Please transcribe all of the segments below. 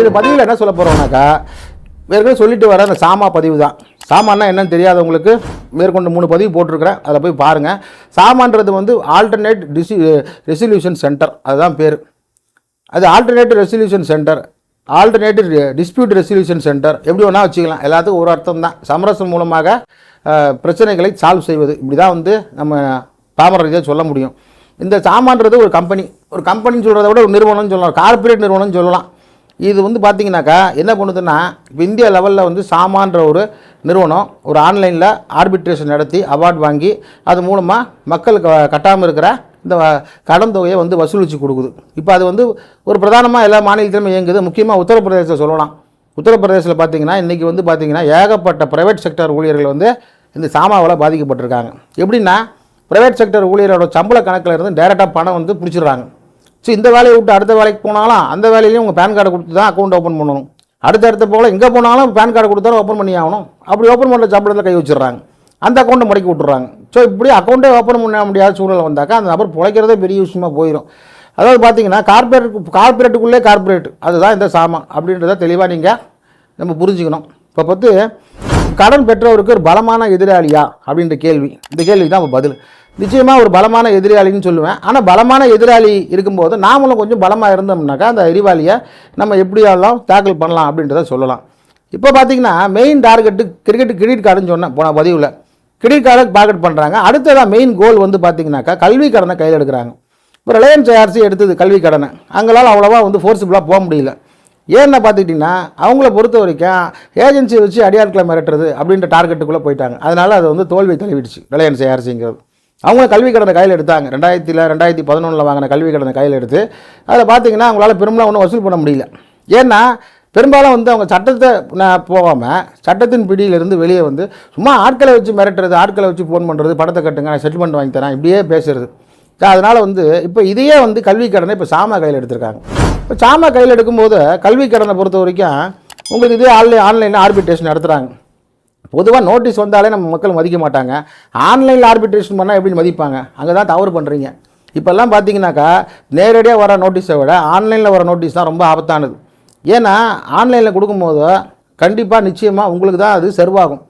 இது பதிவில் என்ன சொல்ல போகிறோம்னாக்கா ஏற்கனவே சொல்லிட்டு வர அந்த சாமா பதிவு தான் சாமான்னா என்னன்னு தெரியாதவங்களுக்கு மேற்கொண்டு மூணு பதிவு போட்டிருக்கிறேன். அதில் போய் பாருங்கள் சாமான்றது வந்து ஆல்டர்னேட் டிசி ரெசல்யூஷன் சென்டர் அதுதான் பேர். அது alternative resolution centre alternative dispute resolution centre எப்படி வேணால் வச்சுக்கலாம். எல்லாத்துக்கும் ஒரு அர்த்தம் தான் சமரசம் மூலமாக பிரச்சனைகளை சால்வ் செய்வது. இப்படி தான் வந்து நம்ம பாமர ரீதியாக சொல்ல முடியும். இந்த சாமான்றது ஒரு கம்பெனி ஒரு கம்பெனின்னு சொல்கிறத விட ஒரு நிறுவனம்னு சொல்லலாம். கார்ப்பரேட் நிறுவனம்னு சொல்லலாம். இது வந்து பார்த்திங்கனாக்கா என்ன பண்ணுதுன்னா இப்போ இந்தியா லெவலில் வந்து சாமான்ற ஒரு நிறுவனம் ஒரு ஆன்லைனில் ஆர்பிட்ரேஷன் நடத்தி அவார்ட் வாங்கி அது மூலமாக மக்களுக்கு கட்டாமல் இருக்கிற இந்த கடன் தொகையை வந்து வசூலித்து கொடுக்குது. இப்போ அது வந்து ஒரு பிரதானமாக எல்லா மாநிலத்திலும் இயங்குது. முக்கியமாக உத்தரப்பிரதேசத்தை சொல்லலாம். உத்தரப்பிரதேசத்தில் பார்த்தீங்கன்னா இன்றைக்கி வந்து பார்த்தீங்கன்னா ஏகப்பட்ட ப்ரைவேட் செக்டர் ஊழியர்கள் வந்து இந்த சாமாவால் பாதிக்கப்பட்டிருக்காங்க. எப்படின்னா ப்ரைவேட் செக்டர் ஊழியரோட சம்பள கணக்கில் இருந்து டேரெக்டாக பணம் வந்து பிடிச்சிடுறாங்க. ஸோ இந்த வேலையை விட்டு அடுத்த வேலைக்கு போனாலும் அந்த வேலையிலையும் உங்கள் பேன் கார்டை கொடுத்து தான் அக்கௌண்ட் ஓப்பன் பண்ணணும். அடுத்த அடுத்த போல் எங்கே போனாலும் பேன் கார்டு கொடுத்தாலும் ஓப்பன் பண்ணி ஆகணும். அப்படி ஓப்பன் பண்ணுற சம்பளத்தில் கை வச்சிடுறாங்க. அந்த அக்கௌண்ட்டை முடக்கி விட்டுறாங்க. ஸோ இப்படி அக்கௌண்ட்டே ஓப்பன் பண்ண முடியாத சூழ்நிலை வந்தாக்கா அந்த நபர் பிழைக்கிறதே பெரிய விஷயமா போயிடும் அதாவது பார்த்தீங்கன்னா கார்பரேட் கார்பரேட்டுக்குள்ளே கார்பரேட் அதுதான் இந்த சாமான். அப்படின்றத தெளிவாக நீங்கள் நம்ம புரிஞ்சுக்கணும். இப்போ பார்த்து கடன் பெற்றவருக்கு ஒரு பலமான எதிராளியா? அப்படின்ற கேள்வி. இந்த கேள்விக்கு தான் பதில். நிச்சயமாக ஒரு பலமான எதிராளின்னு சொல்லுவேன். ஆனால் பலமான எதிராளி இருக்கும்போது நாமளும் கொஞ்சம் பலமாக இருந்தோம்னாக்கா அந்த எரிவாளியை நம்ம எப்படியாலும் டேக்கிள் பண்ணலாம் அப்படின்றத சொல்லலாம். இப்போ பார்த்தீங்கன்னா மெயின் டார்கெட்டு கிரிக்கெட் கிரெடிட் கார்டுன்னு சொன்னேன் போன பதிவில். கிரெடிட் கார்டை டார்கெட் பண்ணுறாங்க அடுத்ததாக மெயின் கோல் வந்து பார்த்தீங்கன்னாக்கா கல்வி கடனை கையில் எடுக்கிறாங்க. இப்போ ரிலையன்ஸ் ஏஆர்சி எடுத்தது கல்வி கடனை. அங்களால் அவ்வளோவா வந்து ஃபோர்ஸிபிளாக போக முடியல. ஏன்னு பார்த்துக்கிட்டிங்கன்னா அவங்கள பொறுத்த வரைக்கும் ஏஜென்சியை வச்சு அடியாட்களை மிரட்டுறது அப்படின்ற டார்கெட்டுக்குள்ளே போயிட்டாங்க. அதனால் அது வந்து தோல்வி தழுவிடுச்சு ரிலையன்ஸ் ஏஆர்சிங்கிறது அவங்க கல்வி கடனை கையில் எடுத்தாங்க. ரெண்டாயிரத்தில் ரெண்டாயிரத்தி பதினொன்றில் வாங்கின கல்வி கடனை கையில் எடுத்து அதில் பார்த்தீங்கன்னா அவங்களால பெரும்பாலும் ஒன்றும் வசூல் பண்ண முடியல. ஏன்னா பெரும்பாலும் வந்து அவங்க சட்டத்தை நான் போகாமல் சட்டத்தின் பிடியிலிருந்து வெளியே வந்து சும்மா ஆட்களை வச்சு மிரட்டுறது ஆட்களை வச்சு ஃபோன் பண்ணுறது படத்தை கட்டுங்க நான் செட்டில்மெண்ட் வாங்கி தரேன் இப்படியே பேசுறது. அதனால் வந்து இப்போ இதையே வந்து கல்வி கடனை இப்போ சாமா கையில் எடுத்திருக்காங்க. இப்போ சாமா கையில் எடுக்கும்போது கல்வி கடனை பொறுத்த வரைக்கும் உங்களுக்கு இதே ஆன்லைன் ஆன்லைனில் ஆர்பிட்ரேஷன் நடத்துகிறாங்க பொதுவாக நோட்டீஸ் வந்தாலே நம்ம மக்கள் மதிக்க மாட்டாங்க. ஆன்லைனில் ஆர்பிட்ரேஷன் பண்ணால் எப்படி மதிப்பாங்க. அங்கே தான் தவறு பண்ணுறீங்க இப்போல்லாம் பார்த்தீங்கன்னாக்கா நேரடியாக வர நோட்டீஸை விட ஆன்லைனில் வர நோட்டீஸ் தான் ரொம்ப ஆபத்தானது. ஏன்னா ஆன்லைனில் கொடுக்கும்போது கண்டிப்பாக நிச்சயமாக உங்களுக்கு தான் அது செர்வாகும்.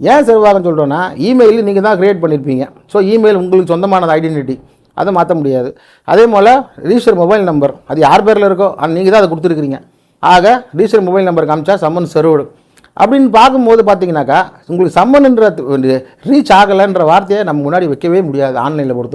ஏன் செர்வாகும் சொல்கிறோன்னா இமெயில் நீங்கள் தான் க்ரியேட் பண்ணியிருப்பீங்க ஸோ இமெயில் உங்களுக்கு சொந்தமானது ஐடென்டிட்டி அதை மாற்ற முடியாது. அதே போல் ரிஜிஸ்டர் மொபைல் நம்பர் அது யார் பேரில் இருக்கோ அது நீங்கள் தான் அதை கொடுத்துருக்குறீங்க. ஆக ரிஜிஸ்டர் மொபைல் நம்பர் காமிச்சா சம்மன் செருவிடும் அப்படின்னு பார்க்கும்போது பார்த்தீங்கன்னாக்கா உங்களுக்கு சம்மன்ன்ற ரீச் ஆகலைன்ற வார்த்தையை நம்ம முன்னாடி வைக்கவே முடியாது ஆன்லைனில் பொறுத்த